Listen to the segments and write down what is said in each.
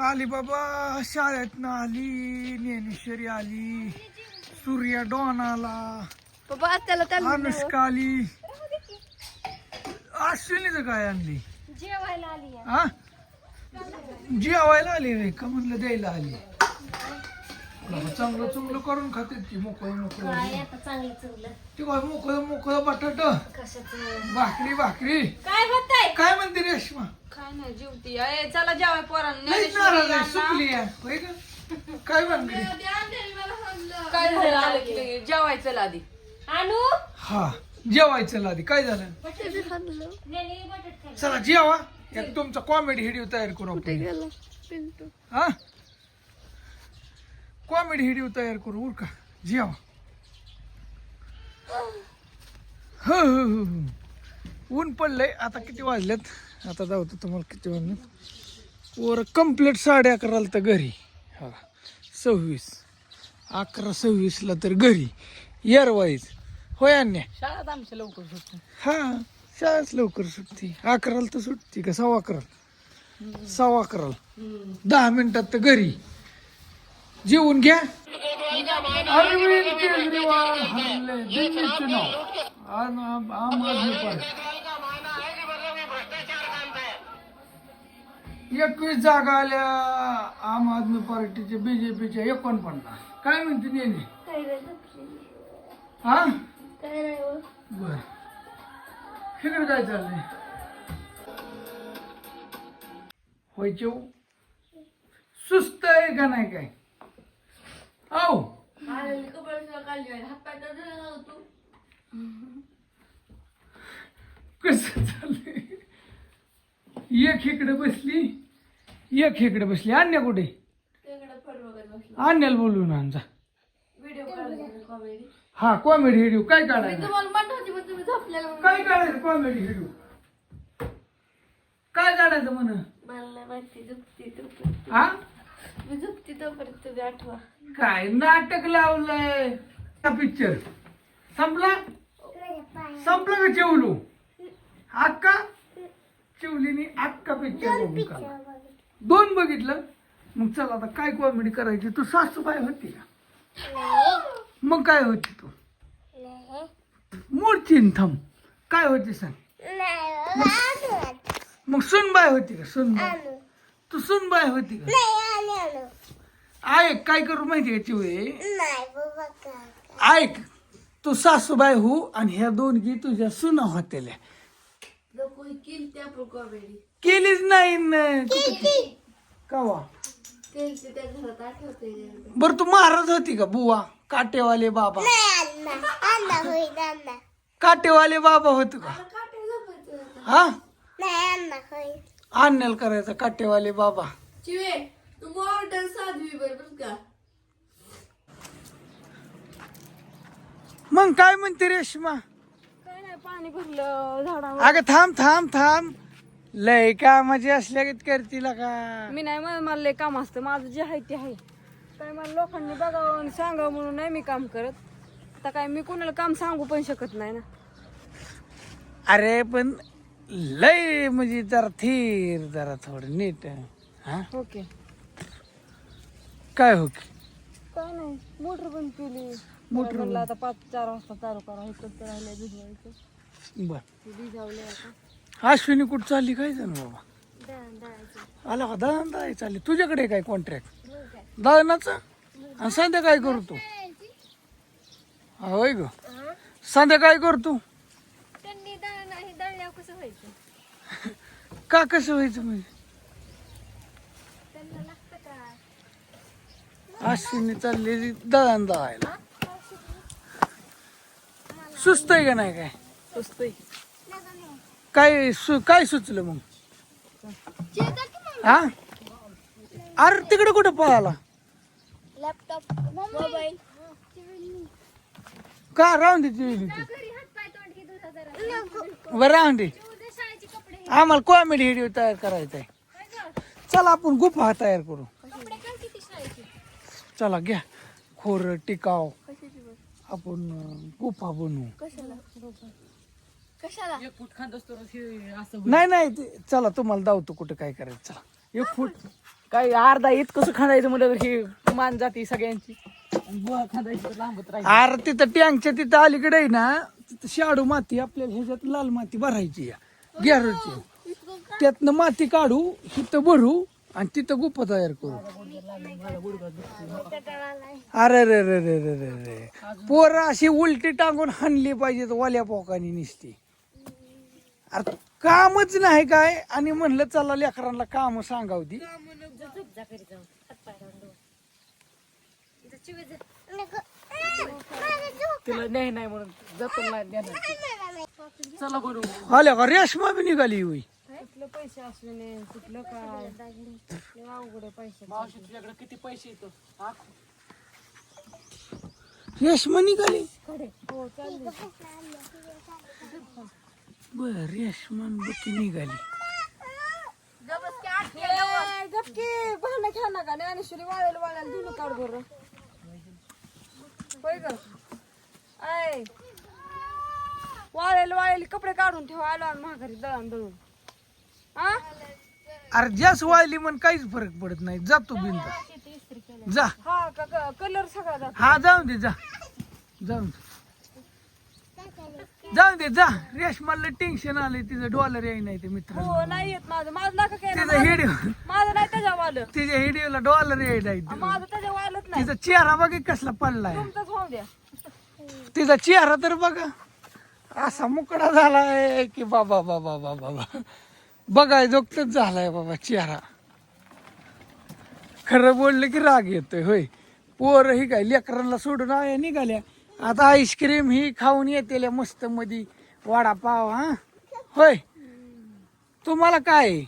आली बाबा शाळेतनं आली ज्ञानेश्वरी आली सूर्या डॉन आला बाबा त्याला त्याला अनुष्का आली. अश्विनीचं काय आणली? जेवायला आली. हा? जेवायला आली रे का म्हणलं द्यायला आली? चांगलं चुंगलं करून खाते ती मोकळं मोकळं. काय आता चांगलं चांगलं? ती काय मोकळं मोकळं बटाट? कशाचं? भाकरी भाकरी. काय होतंय काय म्हणते रेश्मा? काय नाही जेवती. अय चला जेवाय पोरांना. लईच नाराज आहे सुकली आहे. होय का? काय म्हणते? काय झालं आलं की लगेच? जेवायचं आधी. आणू? हा जेवायचं आधी. काय झालं. चला जेवा. एक तुमचा कॉमेडी व्हिडिओ तयार करू आपण हा? कॉमेडी व्हिडिओ तयार करू उर का जेवा. हो हो हो हो. ऊन पडलंय. आता किती वाजलेत आता जाऊ तुम्हाला किती वाजलेत वर कंप्लीट साडे अकराला तर घरी. हा. सव्वीस. अकरा सव्वीसला तर घरी. येरवाईज होय अन्य? शाळेत आमच्या लवकर सुटतो. हा शाळाच लवकर सुटते. अकराला तर सुटते का? सव्वा अकराला. सव्वा अकराला. दहा मिनिटात तर घरी. जेवून घ्या. अरविंद केजरीवाल हरले दिल्ली चुनाव आम आम- आम आदमी पार्टी. एकवीस जागा आल्या. आम आदमी पार्टीचे बीजेपीच्या एकोणपन्नास. काय म्हणते झोपली? हा? हो. बर. इकडे काय चाललंय? होय चेऊ. सुस्त आहे का नाही काय? औ. आलेली कपडे सगळं काढली आहे. हातपाय तर धुले नव्हतो. कस चाललंय एक इकडे बसली एक इकडे बसली. अन्य कुठे. अन्याला व्हिडिओ काढायचा कॉमेडी. हा कॉमेडी व्हिडिओ काय मी काढायचं तुम्हाला म्हणत होती पण तुम्ही झोपलेला म्हणून. काय काढायचं कॉमेडी व्हिडिओ काय काढायचं म्हण. हा काय नाटक लावलंय? पिक्चर संपला? संपला का चिवलू अक्का चिवलीनी अक्का पिक्चर बघून काढला. दोन बघितलं? मग चला आता काय कॉमेडी करायची? तू सासूबाई होती का? मग काय होती तू? मूर्तीन थम. काय होती सांग? मग सुनबाई होती का? सुनबाई. तू सुनबाई होती का? ऐक काय करू माहिती का चिवळे ऐक तू सासूबाई हो आणि ह्या दोन की तुझ्या सुना होतेल्या केलीच नाही न. कवा? बर तू महाराज होती का बुवा? काटेवाले बाबा. काटेवाले बाबा होते का? हा? आणण्याला करायचा काटेवाले बाबा. चिवे तू मॉडर्न साध्वी बरोबर का? मग काय म्हणते रेश्मा? काय नाही पाणी भरलं झाडावर. अगं थांब थांब थांब. लय कामाची असल्या करतील का? मी नाही मला मला लय काम असतं. माझं जे आहे ते आहे. काय मला लोकांनी बघावं आणि सांगावं म्हणून नाही मी काम करत. आता काय मी कोणाला काम सांगू पण शकत नाही ना. अरे पण लय म्हणजे जरा थीर जरा थोडं नीट. हा? ओके. काय हो की? काय नाही मोटर बंद केली. मोटर आता पाच चार वाजता चालू करा इकडं. भिजवायचं बर. अश्विनी कुठं चालली काय जाण बाबा? आला का? दळण दळाय चालली. तुझ्याकडे काय कॉन्ट्रॅक्ट दळणाचं? आणि संध्याकाळी करू तू. हा, होय ग. संध्याकाळी करतो का कसं व्हायचं म्हणजे? अश्विनी चाललेली दळण दळायला. सुस्त आहे का नाही काय? सुचतंय काय सु काय सुचलं मग? हा? अरे तिकडे कुठं पळाला? Laptop mobile. का? राहून दे ती बरं राहून दे. आम्हाला कॉमेडी व्हिडिओ तयार करायचा आहे. चला आपण गुफा तयार करू. चला घ्या. खोर टिकाव. आपण गुफा बनवू. कशाला? कशाला एक फूट खात असतो असं नाही नाही ते- चला तुम्हाला दावतो कुठं काय करायचं. चला एक फूट. काय अर्धा कसं खांदायचं म्हणलं तर हे मान जाते सगळ्यांची. आणि बुवा खांदायची तर लांबत राहील. अरे तिथं टँकच्या तिथं अलीकडे आहे ना तिथं शाडू माती आपल्याला ह्याच्यात लाल माती भरायची या गॅरोची त्यातनं माती काढू तिथं भरू आणि तिथं गुप्पा तयार करू. अरे रे रे रे रे रे रे पोरं अशी उलटी टांगून हाणली पाहिजेत वाल्या पोकानी निसती. अरे कामच नाही काय? आणि म्हणलं चला लेकरांना काम सांगावती तिला न्याय नाही म्हणून जातो नाही देणार. चला बरोबर आल्या का? रेशमा बी निघाली होई कुठलं पैसे असले नाही कुठलं काय लय अवघड आहे पैसे मावशी तुझ्याकडे किती पैसे येतो? रेशमा निघाली. हो चालली. बर रेशमा बकी निघाली. ए, गपकी भांडण घ्या नका ज्ञानेश्वरी वाळेल वाळेल धुणं काढ बरं. होय ग? ऐ. वाळेल वाळेल कपडे काढून ठेवा आलो आम्ही माघारी दळण दळून. हा अरे जास्त वाळली म्हण काहीच फरक पडत नाही. जातो बिंद. जा. हा का कलर सगळा जात. हा जाऊन दे जा. जाऊन दे. जाऊन दे जा. रेशमाला टेन्शन आलंय तिचं डॉलर याय नाही ते मित्र हो नाही येत माझं. माझं नका काय तिचं हिडिओ माझं नाही त्याच्या वालं तिच्या हिडिओला डॉलर याय नाही माझं नाही. तिचा चेहरा बघ कसला पडलाय. तुमचंच होऊ द्या. तिचा चेहरा तर बघा असा मुकडा झालाय की बाबा बाबा बाबा बाबा. बघाय जोगतच झालाय बाबा चेहरा. खरं बोललं की राग येतोय होय. पोर ही काय लेकरांना सोडून आया निघाल्या. आता आईस्क्रीम ही खाऊन येतेल्या मस्त मधी. वडापाव हा? होय. तुम्हाला काय? आहे?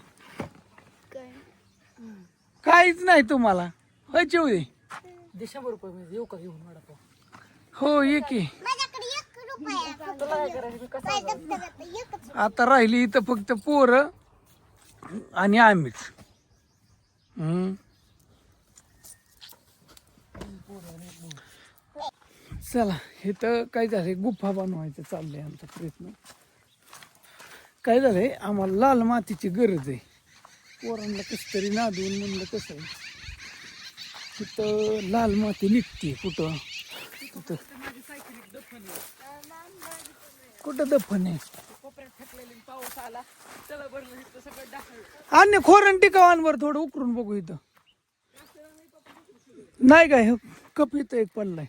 काहीच नाही तुम्हाला. होय चिवदे दे शंभर रुपये म्हणजे येऊ का घेऊन वडापाव? हो ये की. तुला काय करायचं? मी कसं आता राहिली इथं फक्त पोरं आणि आम्हीच. हम्म. चला इथं काय झालं गुफा बनवायचं चाललंय आमचा प्रयत्न. काय झालंय आम्हाला लाल मातीची गरज आहे. पोरांना कसं तरी नादून म्हणलं कसं आहे. तिथं लाल माती निघते कुठं? तिथं. कुठं दफन आहे? पाऊस आला चला अन्य खोरण टिकावांवर थोडं उकरून बघू इथं. नाही काय कप इथं एक पडलाय.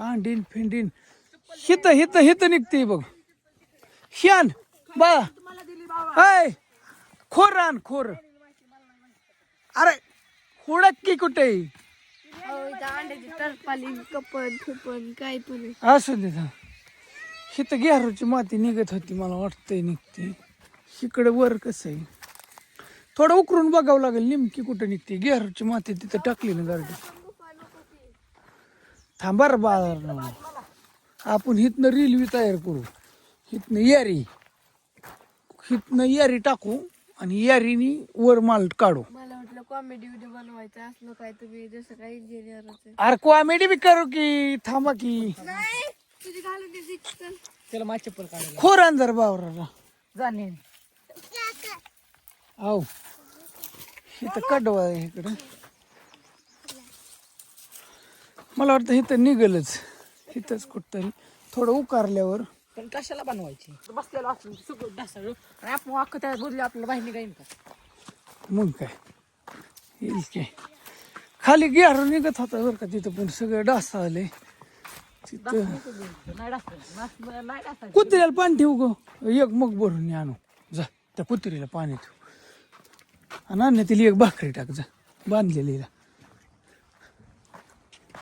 अंडीन फिंडीन. हित हित हित निघते बघ. शान बा. हाय खोर आण खोर. अरे हुडक की कुठे? अंड्याची टरपाली कपन असू दे माती निघत होती मला वाटतंय निघते. इकडे वर कसं आहे? थोडं उकरून बघावं लागेल नेमकी कुठं निघते. गॅरोची माती तिथं टाकली ना गाडी थांबा रे बाजार आपण हिथनं रेल्वे तयार करू. हिथनं यारी. हिथनं यारी टाकू आणि यारीनी वर माल काढू. मला वाटलं कॉमेडी व्हिडिओ बनवायचा असलं काय तुम्ही जसं काय इंजिनियरच अरे कॉमेडी बी करू की थांबा की. नाही तुझी घालून दे शिक्षण त्याला माझी चप्पल काढायला खोर अंदर बावरा जाणे आव इथं कडवा आहे इकडं. मला वाटतं इथं निघलच. इथंच कुठतरी. थोडं उकारल्यावर. पण कशाला बनवायची? बसलेलं असलं की सगळं ढासळलं आणि आपण अख्खं त्या बोलले आपल्याला बाहेर निघाईन का? मग काय? येईल काय खाली गिहार निघत होता बरं का तिथं पण सगळं डास आले तिथं नाही नाही कुत्र्याला पाणी ठेवू गो. एक मग भरून आणू. जा त्या कुत्रीला पाणी ठेवू. आणि अन्य तिला एक भाकरी टाक जा. बांधलेलीला